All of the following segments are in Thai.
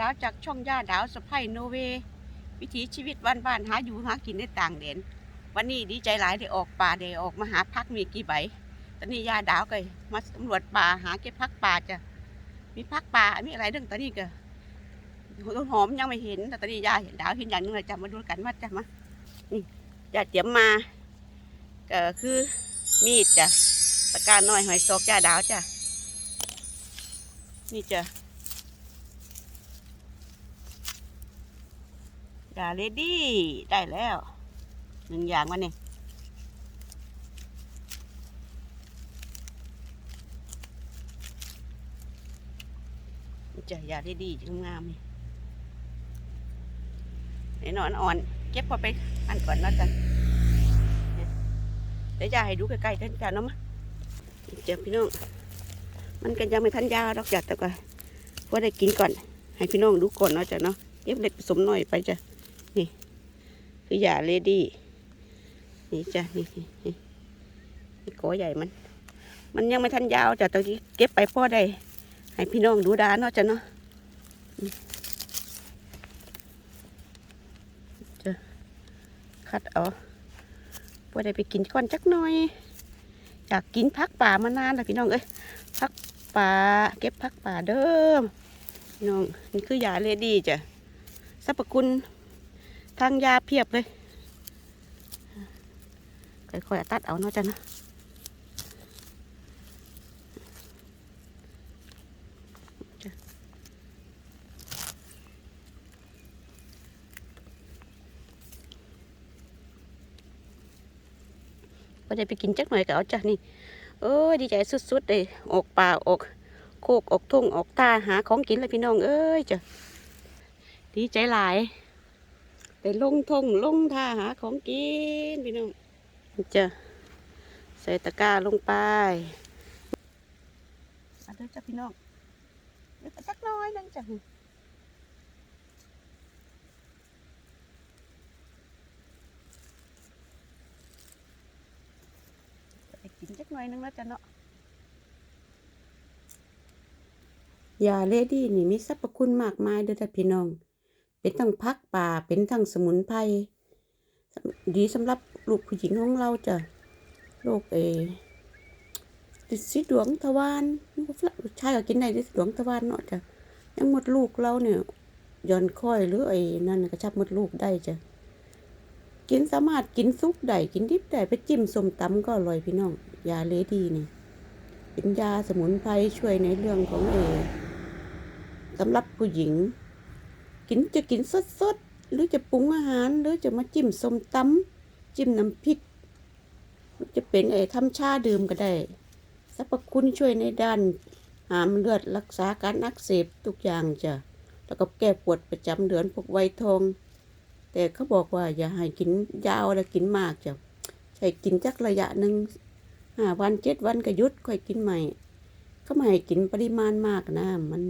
ดาวจากช่องย่าดาวสะพายโนเว วิถีชีวิตบ้านๆหาอยู่หากินในต่างแดนวันนี้ดีใจหลายได้ออกป่าได้ออกมาหาพักมีกี่ใบตอนนี้ย่าดาวก็มาสำรวจป่าหาเก็บพักป่าจ้ะมีพักป่ามีอะไรเรื่องตอนนี้ก็ต้นหอมยังไม่เห็นแต่ตอนนี้ย่าเห็นดาวเห็นอย่างหนึงเลยจ้ะมาดูกันว่าจ้ะมานี่ย่าเตรียมมาก็คือมีดจ้ะตะการน้อยหอยซอกย่าดาวจ้ะนี่จ้ะ ดาเลดี้ได้แล้วหนึ่งอย่างวันนี้จะยาเลดี้จะงามนี่ไอ้นอนอ่อนเก็บพอไปอันก่อนแล้วกันเดี๋ยวจะให้ดูใกล้ๆท่านจ้าเนาะมะเจ้าพี่น้อง มันกันยังไม่ทันยาดอกจัดแต่ก็พอได้กินก่อน ให้พี่น้องดูก่อนเนาะจ้ะเนาะเก็บเล็กผสมหน่อยไปจ้ะ นี่ คือยาเลดี้นี่จ้ะนี่นี่นี่กอใหญ่มัน มันยังไม่ทันยาวจ้ะตอนนี้เก็บไปพ่อได้ ให้พี่น้องดูดาเนาะจ้ะเนาะจ้ะคัดเอาพ่อได้ไปกินก่อนจักหน่อย อยากกินพักป่ามานานแล้วพี่น้องเอ้ยพักป่าเก็บพักป่าเด้อพี่น้องนี่คือยาเลดี้จ้ะสรรพคุณ ทางยาเพียบเลยค่อยๆตัดเอาเนาะจ้ะนะจ้ะก็ได้ไปกินจักหน่อยก็เอาจ้ะนี่เอ้ยดีใจสุดๆเลยออกป่าออกโคกออกทุ่งออกตาหาของกินเลยพี่น้องเอ้ยจ้ะดีใจหลาย แต่ลงทงลงท่าหาของกินพี่น้องจะใส่ตะกร้าลงไปมาเด้อจ้ะพี่น้องเดี๋ยวไปสักหน้อยหนึงจ้ะไปกินจักหน่อยหนึงแล้วจ้ะเนาะยาเลดี้นี่มีสรรพคุณมากมายเด้อจ้ะพี่น้อง เป็นทั้งพักป่าเป็นทั้งสมุนไพรดีสำหรับลูกผู้หญิงของเราจ้ะโรคเอติดสีดวงทวารชายก็กินได้ติดสีดวงทวารเนาะจ้ะยังหมดลูกเราเนี่ยย่อนค่อยหรือไอ้นั่นน่ะชับหมดลูกได้จ้ะกินสามารถกินซุปได้กินดิบได้ไปจิ้มส้มตำก็อร่อยพี่น้องยาเลดีนี่เป็นยาสมุนไพรช่วยในเรื่องของเอสำหรับผู้หญิง กินจะกินสดๆหรือจะปรุงอาหาร หรือจะมาจิ้มส้มตำจิ้มน้ำพริก จะเป็นไอ้ทำชาดื่มก็ได้สรรพคุณช่วยในด้านหามเลือดรักษาการอักเสบทุกอย่างจ้ะแล้วก็แก้ปวดประจำเดือนพวกไวทอง แต่เขาบอกว่าอย่าให้กินยาวและกินมากจ้ะใช้กินจักระยะหนึ่งห้าวันเจ็ดวันก็ยุดค่อยกินใหม่เขาไม่ให้กินปริมาณมากนะมัน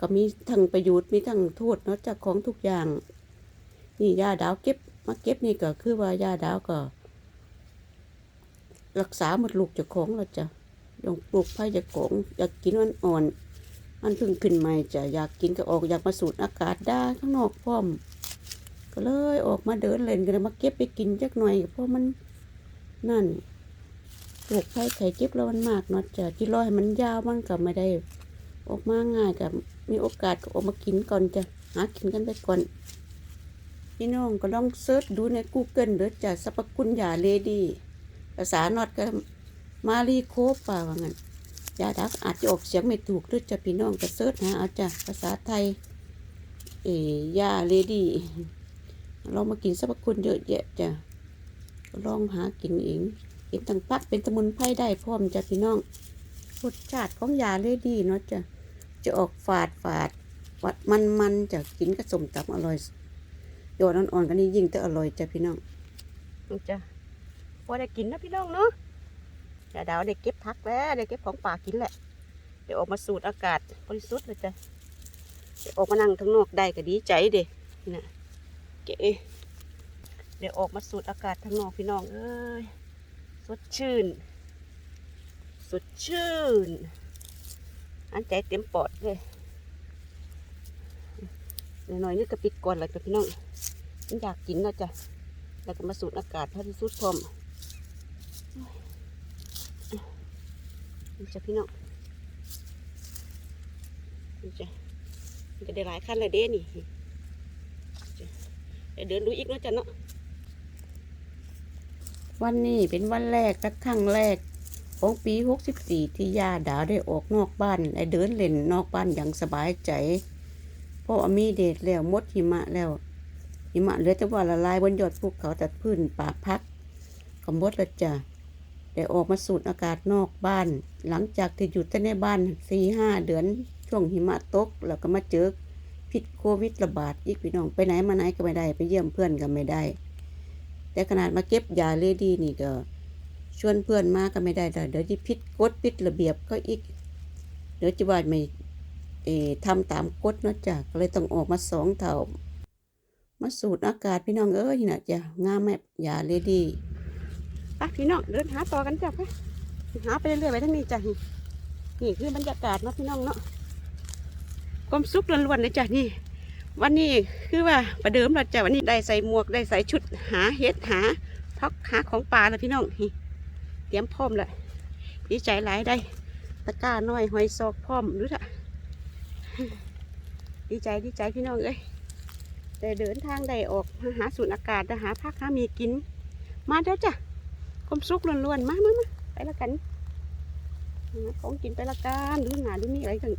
ก็มีทั้งประโยชน์มีทั้งโทษเนาะจากของทุกอย่าง นี่ยาดาวเก็บมาเก็บนี่ก็คือว่ายาดาวก็ รักษาหมดลูกจากของเราจะยองปลูกไผ่จากของอยากกินมันอ่อน มันเพิ่งขึ้นใหม่จะอยากกินก็ออกอยากมาสูดอากาศได้ข้างนอกพร้อม ก็เลยออกมาเดินเล่นกันเลยมาเก็บไปกินจักหน่อยเพราะมันนั่นปลูกไผ่ไข่เก็บแล้วมันมากเนาะจะที่รอให้มันยาวมันก็ไม่ได้ ออกมาง่ายกับมีโอกาสก็ออกมากินก่อนจะหากินกันไปก่อนพี่น้องก็ลองเซิร์ชดูใน Google เด้อจะสรรพคุณยาเลดี้ภาษานอดก็มารีโคป่าว่างั้นยาดักอาจจะออกเสียงไม่ถูกหรือจะพี่น้องก็เซิร์ชหาเอาจ้ะภาษาไทยเอยาเลดี้ลองมากินสรรพคุณเยอะแยะจ้ะลองหากินเองเป็นตั้งพักเป็นสมุนไพรได้พร้อมจ้ะพี่น้องรสชาติของยาเลดี้เนาะจ้ะ จะออกฝาดฝาดวัดมันมันจะกินกับสมตำอร่อยโยนอ่อนๆกันนี่ยิ่งแต่อร่อยจ้ะพี่น้องจ้ะพอได้กินนะพี่น้องเนาะเดี๋ยวดาวได้เก็บพักแล้วได้เก็บของป่ากินแหละ เดี๋ยวออกมาสูดอากาศบริสุทธิ์เลยจ้ะเดี๋ยวออกมานั่งข้างนอกได้ก็ดีใจเด้นี่นะเก๋เดี๋ยวออกมาสูดอากาศข้างนอกพี่น้องเอ้ยสดชื่น สดชื่น อันใจเต็มปอดเลยหน่อยนี่ก็ปิดก่อนเลยจ้ะพี่น้องมันอยากกินนะจ้ะแล้วก็มาสูดอากาศพระที่สุดพร้อมนี่จ้ะพี่น้องนี่จ้ะมันก็ได้หลายขั้นเลยเด้นี่จะเดินดูอีกนะจ้ะเนาะวันนี้เป็นวันแรกและครั้งแรก ของปี 64 ที่ย่าดาได้ออกนอกบ้านและเดินเล่นนอกบ้านอย่างสบายใจ เพราะว่ามีเดดแล้วมดหิมะแล้ว หิมะเหลือแต่ว่าละลายบนยอดภูเขาตัดพื้นป่าพักก็หมดล้วจ้ะได้ออกมาสูดอากาศนอกบ้าน หลังจากที่อยู่แต่ในบ้านสี่ห้าเดือน ช่วงหิมะตก แล้วก็มาเจอพิษโควิดระบาดอีกพี่น้องไปไหนมาไหนก็ไม่ได้ไปเยี่ยมเพื่อนก็ไม่ได้ แต่ขนาดมาเก็บยาเลดี้นี่ก็ ชวนเพื่อนมาก็ไม่ได้ดอกเดี๋ยวจะพิดกฎพิดระเบียบก็อีก เดี๋ยวจะว่าไม่เออทำตามกฎเนาะจ้ะก็เลยต้องออกมาสองเท่ามาสูดอากาศพี่น้องเอ้ยนี่นะจ้ะงามแม่ยาเลดีไปพี่น้องเดินหาต่อกันจ้ะไปหาไปเรื่อยๆไปทั้งนี้จ้ะนี่นี่คือบรรยากาศเนาะพี่น้องเนาะความสุขล้วนๆเลยจ้ะนี่ วันนี้คือว่าประเดิมเราจ้ะวันนี้ได้ใส่หมวกได้ใส่ชุดหาเห็ดหาพักหาของป่าแล้วพี่น้องนี่ เตรียมพร้อมเลยดีใจหลายได้ ตะก้าน้อยหอยซอกพร้อมรู้ละดีใจดีใจพี่น้องเอ้ยได้เดินทางได้ออกมาหาสูนอากาศหาพักหามีกิน มาเด้อจ้ะความสุขล้วนๆมามามาไปละกันของกินไปละกันดูหนาดูมีอะไรกัน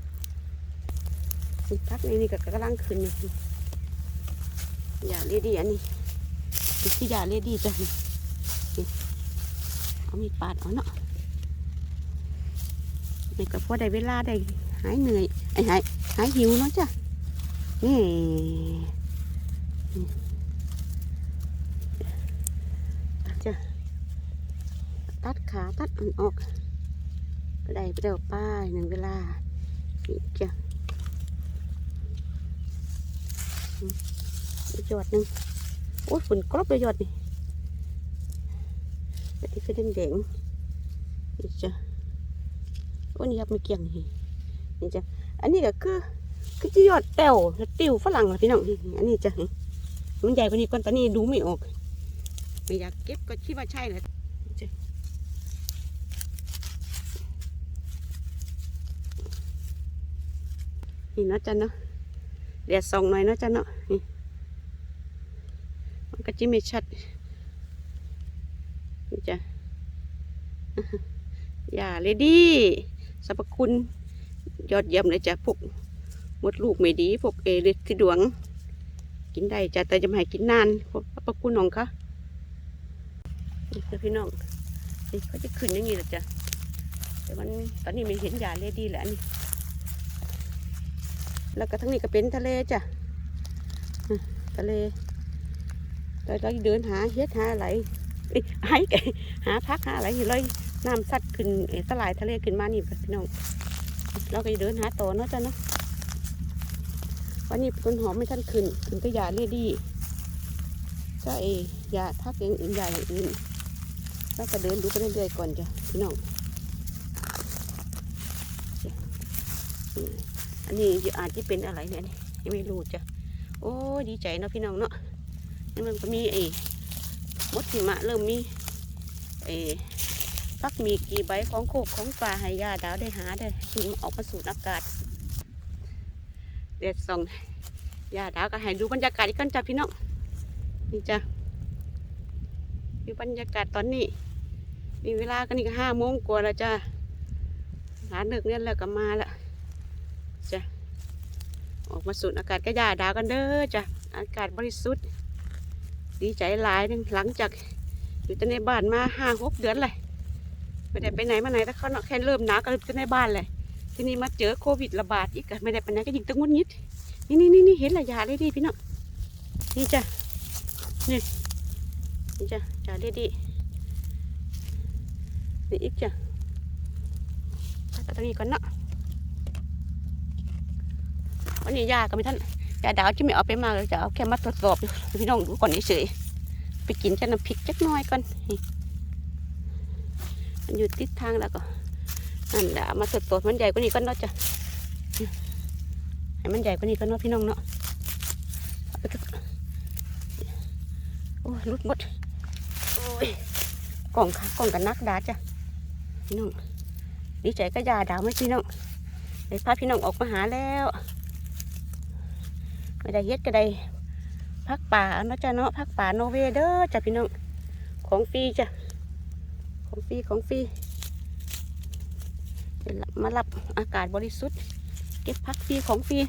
นี่พักนี้นี่ก็กำลังขึ้นอย่าเลดี้อันนี้นี่ที่อย่าเลดี้จ้ะ เอามีดปาดเอาเนาะนี่ก็พอได้เวลาได้หายเหนื่อยไอ้หายหายหิวเนาะจ้ะนี่จ้ะตัดขาตัดอันออกก็ได้ไปเดียวป้ายหนึ่งเวลานี่จ้ะอืมอีกหยอดหนึ่งโอ้ยฝุ่นกรอบเลยหยอดนี่ อันนี้คือแดงแดงๆนี่จ้ะโอ้นี่ครับไม่เกี่ยงนี่นี่จ้ะอันนี้ก็คือคือจะยอดแต้วติวฝรั่งล่ะพี่น้องนี่อันนี้จ้ะมันใหญ่กว่านี้ก่อนตอนนี้ดูไม่ออกไม่อยากเก็บก็คิดว่าใช่แหละนี่จ้ะนี่เนาะจ้ะเนาะเดี๋ยวส่องหน่อยนาะจ้ะเนาะนี่มันก็จะไม่ชัด นี่จ้ะอย่าเลยดีสรรพคุณ ยอดเยี่ยมเลยจ้ะพวกมดลูกไม่ดี พวกเอริสที่ดวง กินได้จ้ะแต่จะไม่ให้กินนานพวกสรรพคุณของเขานี่จ้ะพี่น้องนี่เขาจะขึ้นอย่างนี้แหละจ้ะแต่มันตอนนี้ไม่เห็นยาเลดี้แหละนี่แล้วก็ทั้งนี้ก็เป็นทะเลจ้ะทะเลเราเดินหาเฮ็ดหาอะไร เอ้ยหายไก่หาพักหาอะไรอยู่เลยน้ำซัดขึ้นเอสลายทะเลขึ้นมานี่พี่น้องเราก็เดินหาต่อเนาะจ้ะเนาะวันนี้ต้นหอมไม่ทันขึ้นขึ้นก็ยาเรียดีก็เอยาพักเองอื่นยาอย่างอื่นแล้วก็เดินดูไปเรื่อยๆก่อนจ้ะพี่น้องอันนี้อาจจะเป็นอะไรเนี่ยนี่ยังไม่รู้จ้ะโอ้ดีใจเนาะพี่น้องเนาะนี่มันก็มีไอ้ มดหิมะเริ่มมีเอพักมีกี่ใบของโคกของปลาให้ยาดาวได้หาได้สูงออกมาสูดอากาศเด็ดส่องยาดาวก็ให้ดูบรรยากาศกันจ้ะพี่น้องนี่จ้ะมีบรรยากาศตอนนี้มีเวลากันนี่ก็ห้าโมงกว่าแล้วจ้ะหาเนึกเนี่ยแล้วก็มาละจ้ะออกมาสูดอากาศก็ยาดาวกันเด้อจ้ะอากาศบริสุทธิ์ ดีใจหลายนึงหลังจากอยู่แต่ในบ้านมาห้าหกเดือนเลยไม่ได้ไปไหนมาไหนแต่เขาเนาะแค่เริ่มหนาวก็อยู่แต่ในบ้านเลยทีนี้มาเจอโควิดระบาดอีกอะไม่ได้ไปไหนก็ยิงตะงุนยิดนี่นี่นี่นี่เห็นระยาเลยดีพี่น้องนี่จ้ะนี่นี่จ้ะจ่าเลยดีนี่อีกจ้ะไปตรงนี้ก่อนเนาะวันนี้ยาก็ไม่ทัน ยาดาวจะไม่เอาไปมากเลยจะเอาแค่มาทดสอบอยู่พี่น้องดูก่อนเฉยไปกินจะน้ำพริกจักน้อยก่อนมันอยู่ติดทางแล้วก็นั่นแหละเอามาทดสอบมันใหญ่กว่านี้ก็เนาจะให้มันใหญ่กว่านี้ก็เนาพี่น้องเนาะโอ้ลุดหมดโอ้ยกล่องค่ะกล่องกันนักดาจ้ะพี่น้องดีใจก็ยาดาวไหมพี่น้องได้พาพี่น้องออกมาหาแล้ว ไม่ได้เฮ็ดก็ได้พักป่าเนาะจ้ะเนาะพักป่าโนเวเด้อจ้ะพี่น้องของฟรีจ้ะของฟรีของฟรีมารับอากาศบริสุทธิ์ เก็บพักฟรีของฟรี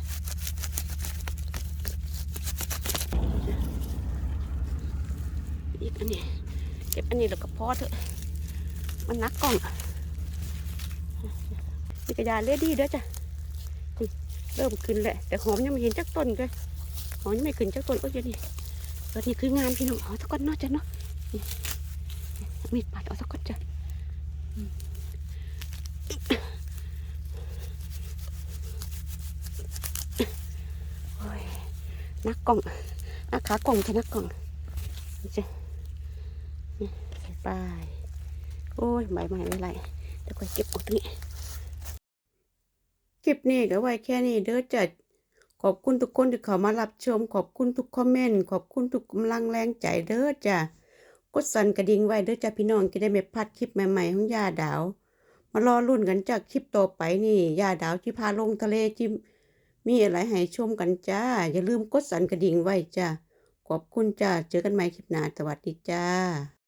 อีกอันนี้เก็บอันนี้แล้วก็พอเถอะ มันนักกล่องนี่กระยาเลดี้เด้อจ้ะ ริ่มขึ้นแหละแต่หอมยังไม่เห็นจักต้นเลยหอมยังไม่ขึ้นจักต้นโอ้ยนี่ตอนนี้คืองานพี่น้องเอาสักก้อนเนาะจ้ะเนาะมีดปัดเอาสักก้อนจ้ะโอ้ยนักกล่องอาขากล่องจะหนักกล่องจ้ะนี่ใส่ไปโอ้ยใบใหม่ไม่ไรเดี๋ยวค่อยเก็บออกตรงนี้ คลิปนี้ก็ไว้แค่นี้เด้อจ้ะขอบคุณทุกคนที่เข้ามารับชม ขอบคุณทุกคอมเมนต์ ขอบคุณทุกกำลังแรงใจเด้อจ้ะ กดสั่นกระดิ่งไว้เด้อจ้ะพี่น้องจะได้ไม่พลาดคลิปใหม่ๆของยาดาว มารอรุ่นกันจากคลิปต่อไปนี่ยาดาวที่พาลงทะเลจิมมีอะไรให้ชมกันจ้า อย่าลืมกดสั่นกระดิ่งไว้จ้ะ ขอบคุณจ้า เจอกันใหม่คลิปหน้า สวัสดีจ้า